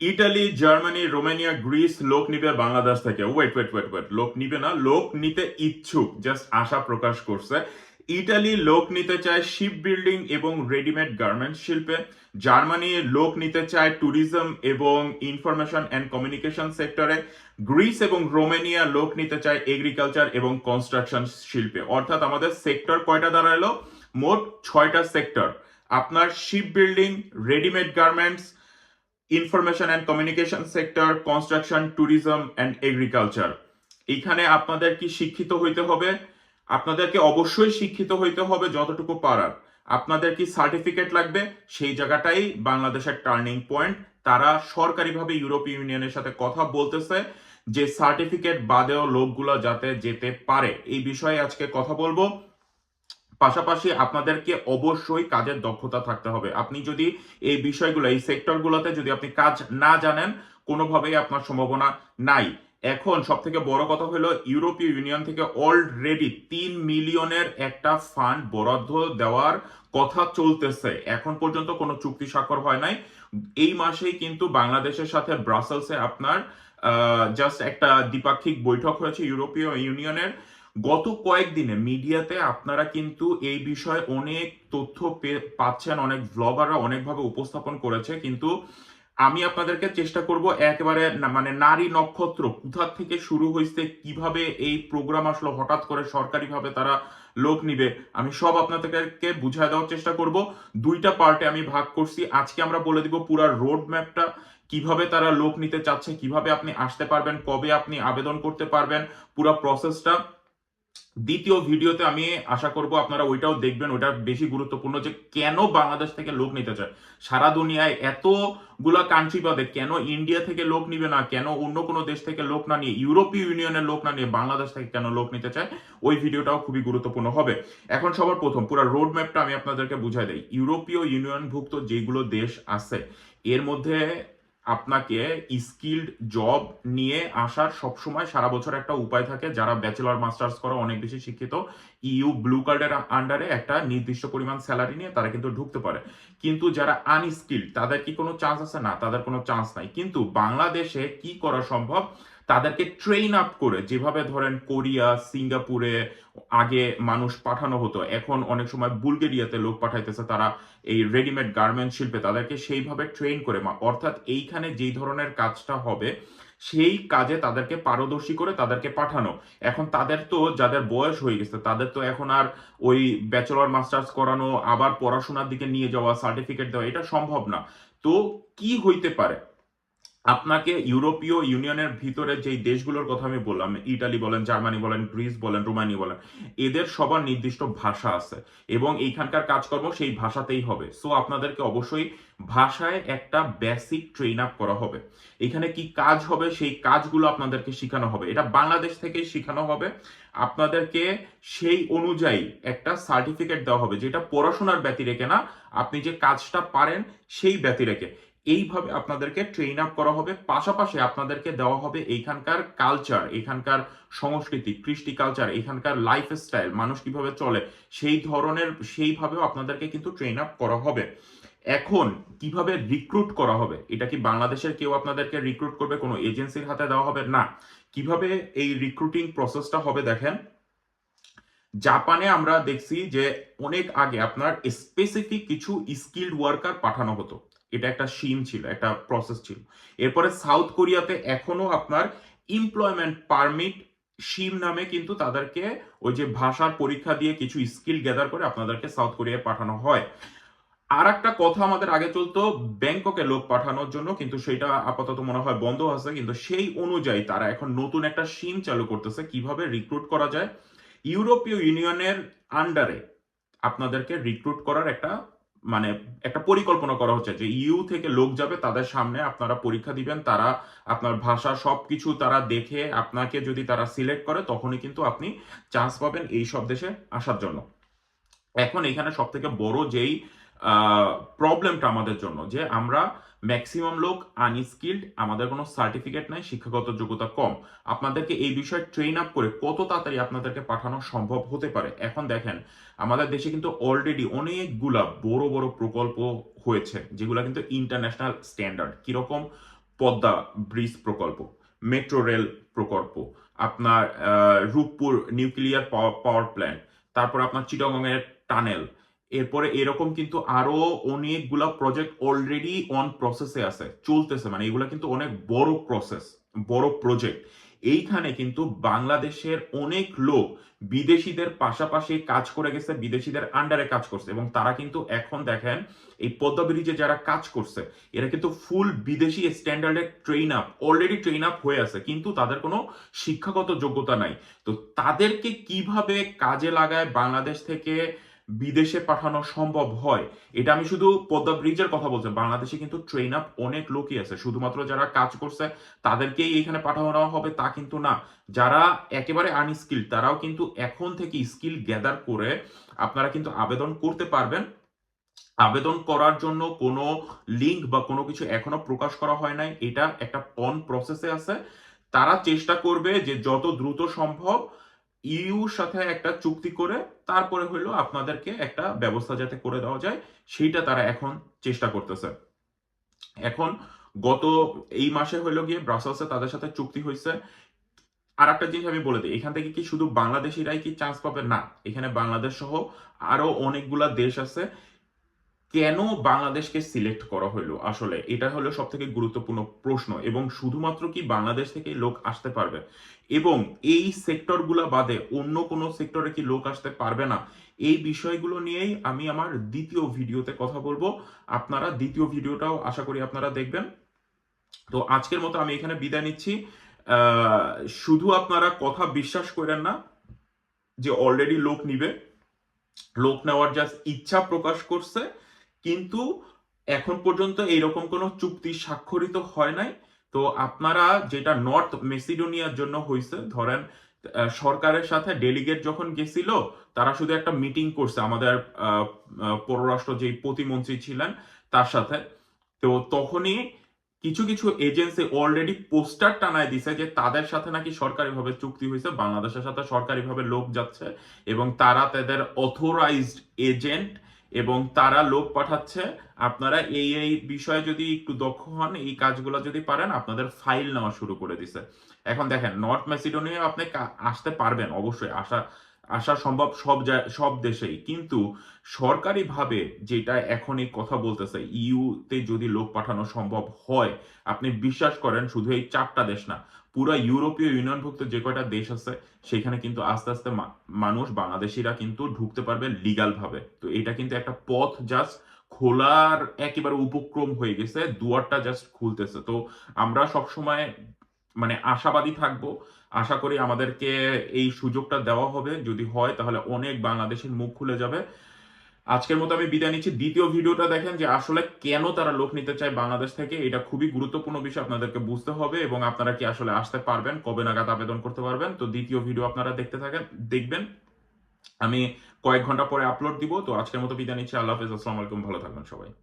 Italy, Germany, Romania, Greece, লোক নিবে বাংলাদেশ থেকে। ওয়েট ওয়েট ওয়েট ওয়েট লোক নিবে না, লোক নিতে ইচ্ছুক জাস্ট আশা প্রকাশ করছে। ইটালি লোক নিতে চায় শিপ বিল্ডিং এবং রেডিমেড গার্মেন্টস শিল্পে। জার্মানি লোক নিতে চায় ট্যুরিজম এবং ইনফরমেশন অ্যান্ড কমিউনিকেশন সেক্টরে গ্রিস এবং রোমেনিয়া লোক নিতে চায় এগ্রিকালচার এবং কনস্ট্রাকশন শিল্পে। অর্থাৎ আমাদের সেক্টর কয়টা দাঁড়াল? মোট ছয়টা সেক্টর আপনার ship building readymade garments information and communication sector construction tourism and agriculture এইখানে আপনাদের কি শিক্ষিত হইতে হবে? আপনাদেরকে অবশ্যই শিক্ষিত হইতে হবে যতটুকু পারার। আপনাদের কি সার্টিফিকেট লাগবে? সেই জায়গাটাই বাংলাদেশের টার্নিং পয়েন্ট তারা সরকারিভাবে ইউরোপীয় ইউনিয়নের সাথে কথা বলতেছে যে সার্টিফিকেট বাদেও লোকগুলো যাতে যেতে পারে। এই বিষয়ে আজকে কথা বলব। পাশাপাশি আপনাদেরকে অবশ্যই কাজের দক্ষতা থাকতে হবে। আপনি যদি এই বিষয়গুলো, এই সেক্টরগুলোতে যদি আপনি কাজ না জানেন, কোনোভাবেই আপনার সম্ভাবনা নাই। এখন সব থেকে বড় কথা হলো, ইউরোপীয় ইউনিয়ন থেকে অলরেডি তিন মিলিয়নের একটা ফান্ড বরাদ্দ দেওয়ার কথা চলতেছে। এখন পর্যন্ত কোনো চুক্তি স্বাক্ষর হয় নাই। এই মাসেই কিন্তু বাংলাদেশের সাথে ব্রাসেলসে আপনার জাস্ট একটা দ্বিপাক্ষিক বৈঠক হয়েছে ইউরোপীয় ইউনিয়নের। গত কয়েকদিনে মিডিয়াতে আপনারা কিন্তু এই বিষয়ে অনেক তথ্য পাচ্ছেন, অনেক ব্লগাররা অনেকভাবে উপস্থাপন করেছে। কিন্তু আমি আপনাদেরকে চেষ্টা করব একেবারে মানে নারী নক্ষত্র কোথা থেকে শুরু হয়েছে কীভাবে এই প্রোগ্রাম আসলো, হঠাৎ করে সরকারিভাবে তারা লোক নিবে, আমি সব আপনাদেরকে বুঝায় দেওয়ার চেষ্টা করব। দুইটা পার্টে আমি ভাগ করছি। আজকে আমরা বলে দিব পুরা রোড ম্যাপটা কীভাবে তারা লোক নিতে চাচ্ছে, কীভাবে আপনি আসতে পারবেন, কবে আপনি আবেদন করতে পারবেন, পুরো প্রসেসটা দ্বিতীয় ভিডিওতে আমি আশা করব আপনারা ওইটাও দেখবেন, ওইটা বেশি গুরুত্বপূর্ণ যে কেন বাংলাদেশ থেকে লোক নিতে চায়। সারা দুনিয়ায় এতগুলা কান্ট্রি বাদে কেন ইন্ডিয়া থেকে লোক নিবে না, কেন অন্য কোনো দেশ থেকে লোক না নিয়ে ইউরোপীয় ইউনিয়নের লোক না নিয়ে বাংলাদেশ থেকে কেন লোক নিতে চায়, ওই ভিডিওটাও খুবই গুরুত্বপূর্ণ হবে। এখন সবার প্রথম, পুরো রোড ম্যাপটা আমি আপনাদেরকে বুঝাই দেই। ইউরোপীয় ইউনিয়নভুক্ত যেগুলো দেশ আছে, এর মধ্যে আপনাকে স্কিল্ড জব নিয়ে আসার সবসময় সারা বছর একটা উপায় থাকে। যারা ব্যাচেলর মাস্টার্স করা, অনেক বেশি শিক্ষিত ইউ ব্লু কার্ডের আন্ডারে একটা নির্দিষ্ট পরিমাণ স্যালারি নিয়ে তারা কিন্তু ঢুকতে পারে। কিন্তু যারা আনস্কিল্ড তাদের কি কোনো চান্স আছে? না, তাদের কোনো চান্স নাই। কিন্তু বাংলাদেশে কি করা সম্ভব? তাদেরকে ট্রেন আপ করে, যেভাবে ধরেন কোরিয়া, সিঙ্গাপুরে আগে মানুষ পাঠানো হতো, এখন অনেক সময় বুলগেরিয়াতে লোক পাঠাইতেছে, তারা এই রেডিমেড গার্মেন্ট শিল্পে তাদেরকে সেইভাবে ট্রেন করে অর্থাৎ এইখানে যেই ধরনের কাজটা হবে, সেই কাজে তাদেরকে পারদর্শী করে তাদেরকে পাঠানো। এখন তাদের তো যাদের বয়স হয়ে গেছে, তাদের তো এখন আর ওই ব্যাচেলর মাস্টার্স করানো, আবার পড়াশোনার দিকে নিয়ে যাওয়া সার্টিফিকেট দেওয়া, এটা সম্ভব না। তো কি হইতে পারে? আপনাকে ইউরোপীয় ইউনিয়নের ভিতরে যেই দেশগুলোর কথা আমি বললাম, ইটালি বলেন, জার্মানি বলেন, গ্রিস বলেন, রোমানি বলেন, এদের সবার নির্দিষ্ট ভাষা আছে এবং এইখানকার কাজকর্ম সেই ভাষাতেই হবে। সো আপনাদেরকে অবশ্যই ভাষায় একটা বেসিক ট্রেন আপ করা হবে। এখানে কি কাজ হবে, সেই কাজগুলো আপনাদেরকে শেখানো হবে। এটা বাংলাদেশ থেকেই শেখানো হবে। আপনাদেরকে সেই অনুযায়ী একটা সার্টিফিকেট দেওয়া হবে, যেটা পড়াশোনার ব্যতি রেখে না, আপনি যে কাজটা পারেন সেই ব্যতি রেখে এইভাবে আপনাদেরকে ট্রেন আপ করা হবে। পাশাপাশি আপনাদেরকে দেওয়া হবে এইখানকার কালচার এখানকার সংস্কৃতি, কৃষ্টি কালচার এখানকার লাইফ স্টাইল মানুষ কীভাবে চলে, সেই ধরনের, সেইভাবেও আপনাদেরকে কিন্তু ট্রেন আপ করা হবে। এখন কীভাবে রিক্রুট করা হবে? এটা কি বাংলাদেশের কেউ আপনাদেরকে রিক্রুট করবে? কোনো এজেন্সির হাতে দেওয়া হবে? না। কীভাবে এই রিক্রুটিং প্রসেসটা হবে দেখেন? জাপানে আমরা দেখছি যে অনেক আগে আপনার স্পেসিফিক কিছু স্কিল্ড ওয়ার্কার পাঠানো হতো। এটা একটা সিম ছিল, একটা প্রসেস ছিল। এরপরে সাউথ কোরিয়াতে এখনও আপনার এমপ্লয়মেন্ট পারমিট সিম নামে কিন্তু তাদেরকে ওই যে ভাষার পরীক্ষা দিয়ে কিছু স্কিল গ্যাদার করে আপনাদেরকে সাউথ কোরিয়ায় পাঠানো হয়। আর একটা কথা আমাদের আগে চলতো ব্যাংককে লোক পাঠানোর জন্য কিন্তু সেটা আপাতত মনে হয় বন্ধ আছে, কিন্তু সেই অনুযায়ী তারা এখন নতুন একটা সিম চালু করতেছে, কীভাবে রিক্রুট করা যায়। ইউরোপীয় ইউনিয়নের আন্ডারে আপনাদেরকে রিক্রুট করার একটা মানে একটা পরিকল্পনা করা হচ্ছে যে ইউ থেকে লোক যাবে, তাদের সামনে আপনারা পরীক্ষা দিবেন, তারা আপনার ভাষা সবকিছু তারা দেখে আপনাকে যদি তারা সিলেক্ট করে, তখনই কিন্তু আপনি চান্স পাবেন এই সব দেশে আসার জন্য। এখন এখানে সব থেকে বড় যেই প্রবলেমটা আমাদের জন্য যে আমরা ম্যাক্সিমাম লোক আনস্কিল্ড আমাদের কোনো সার্টিফিকেট নাই, শিক্ষাগত যোগ্যতা কম। আপনাদেরকে এই বিষয়ে ট্রেন আপ করে কত তাড়াতাড়ি আপনাদেরকে পাঠানো সম্ভব হতে পারে? এখন দেখেন, আমাদের দেশে কিন্তু অলরেডি অনেকগুলা বড় বড় প্রকল্প হয়েছে, যেগুলো কিন্তু ইন্টারন্যাশনাল স্ট্যান্ডার্ড কীরকম? পদ্মা ব্রিজ প্রকল্প মেট্রো রেল প্রকল্প, আপনার রূপপুর নিউক্লিয়ার পাওয়ার প্ল্যান্ট তারপর আপনার চিটাগংয়ের টানেল এরপরে এরকম কিন্তু আরও অনেকগুলা প্রজেক্ট অলরেডি অন প্রসেসে আছে, চলতেছে মানে এগুলা কিন্তু অনেক বড় প্রসেস বড় প্রজেক্ট এইখানে কিন্তু বাংলাদেশের অনেক লোক বিদেশিদের পাশাপাশি কাজ করে গেছে, বিদেশিদের আন্ডারে কাজ করছে এবং তারা কিন্তু এখন দেখেন এই পদ্মা ব্রিজে যারা কাজ করছে, এরা কিন্তু ফুল বিদেশি স্ট্যান্ডার্ডে train up already train up হয়ে আছে, কিন্তু তাদের কোনো শিক্ষাগত যোগ্যতা নাই। তো তাদেরকে কীভাবে কাজে লাগায় বাংলাদেশ থেকে বিদেশে পাঠানো সম্ভব হয়। এটা আমি শুধু পদ্মা ব্রিজের কথা বলছি, বাংলাদেশে কিন্তু ট্রেন আপ অনেক লোকই আছে। শুধুমাত্র যারা কাজ করছে, তাদেরকেই এখানে পাঠানো হবে তা কিন্তু না। যারা একেবারে আনস্কিল তারাও কিন্তু এখন থেকে স্কিল গ্যাদার করে আপনারা কিন্তু আবেদন করতে পারবেন। আবেদন করার জন্য কোনো লিঙ্ক বা কোনো কিছু এখনও প্রকাশ করা হয় নাই। এটা একটা অন প্রসেসে আছে। তারা চেষ্টা করবে যে যত দ্রুত সম্ভব ইউর সাথে একটা চুক্তি করে তারপরে হইল আপনাদেরকে একটা ব্যবস্থা যাতে করে দেওয়া যায়, সেইটা তারা এখন চেষ্টা করতেছে। এখন গত এই মাসে হইল গিয়ে ব্রাসেলসে তাদের সাথে চুক্তি হয়েছে আর একটা জিনিস আমি বলে দিই, এখান থেকে কি শুধু বাংলাদেশিরাই কি চান্স পাবে? না, এখানে বাংলাদেশ সহ আরও অনেকগুলা দেশ আছে। কেন বাংলাদেশকে সিলেক্ট করা হলো? আসলে এটা হলো সব থেকে গুরুত্বপূর্ণ প্রশ্ন এবং শুধুমাত্র কি বাংলাদেশ থেকে লোক আসতে পারবে? এবং এই সেক্টরগুলো বাদে অন্য কোনো সেক্টরে কি লোক আসতে পারবে না? এই বিষয়গুলো নিয়েই আমি আমার দ্বিতীয় ভিডিওতে কথা বলব। আপনারা দ্বিতীয় ভিডিওটাও আশা করি আপনারা দেখবেন। তো আজকের মতো আমি এখানে বিদায় নিচ্ছি। শুধু আপনারা কথা বিশ্বাস করেন না যে অলরেডি লোক নিবে। লোক নেওয়ার জাস্ট ইচ্ছা প্রকাশ করছে। কিন্তু এখন পর্যন্ত এইরকম কোনো চুক্তি স্বাক্ষরিত হয় নাই। তো আপনারা যেটা নর্থ মেসিডোনিয়ার জন্য হয়েছে ধরেন সরকারের সাথে ডেলিগেট যখন গেছিল, তারা শুধু একটা মিটিং করছে, আমাদের পররাষ্ট্র যে প্রতিমন্ত্রী ছিলেন, তার সাথে। তো তখনই কিছু কিছু এজেন্সি অলরেডি পোস্টার টানায় দিছে যে তাদের সাথে নাকি সরকারিভাবে চুক্তি হয়েছে বাংলাদেশের সাথে সরকারিভাবে লোক যাচ্ছে এবং তারা তাদের অথরাইজড এজেন্ট এবং তারা লোক পাঠাচ্ছে। আপনারা এই এই বিষয়ে যদি একটু দক্ষ হন, এই কাজগুলো যদি পারেন, আপনাদের ফাইল নেওয়া শুরু করে দিছে। এখন দেখেন, নর্থ মেসিডোনিয়া আপনি আসতে পারবেন, অবশ্যই। আসা আসা সম্ভব সব সব দেশেই। কিন্তু সরকারিভাবে যেটা এখন এই কথা বলতেছে, ইউতে যদি লোক পাঠানো সম্ভব হয়, আপনি বিশ্বাস করেন শুধু এই চারটা দেশ না, পুরো ইউরোপীয় ইউনিয়নভুক্ত যে কয়টা দেশ আছে, সেখানে কিন্তু আস্তে আস্তে মানুষ, বাংলাদেশিরা কিন্তু ঢুকতে পারবে লিগাল ভাবে তো এটা কিন্তু একটা পথ জাস্ট খোলার একেবারে উপক্রম হয়ে গেছে, দুয়ারটা জাস্ট খুলতেছে। তো আমরা সবসময় মানে আশাবাদী থাকব। আশা করি আমাদেরকে এই সুযোগটা দেওয়া হবে। যদি হয়, তাহলে অনেক বাংলাদেশের মুখ খুলে যাবে। আজকের মতো আমি বিদায় নিচ্ছি। দ্বিতীয় ভিডিওটা দেখেন যে আসলে কেন তারা লোক নিতে চায় বাংলাদেশ থেকে, এটা খুবই গুরুত্বপূর্ণ বিষয় আপনাদেরকে বুঝতে হবে এবং আপনারা কি আসলে আসতে পারবেন, কবে নাগাদ আবেদন করতে পারবেন। তো দ্বিতীয় ভিডিও আপনারা দেখতে থাকেন, দেখবেন। আমি কয়েক ঘণ্টা পরে আপলোড দিব। তো আজকের মতো বিদায় নিচ্ছি। আল্লাহ হাফেজ। আসসালামু আলাইকুম। ভালো থাকবেন সবাই।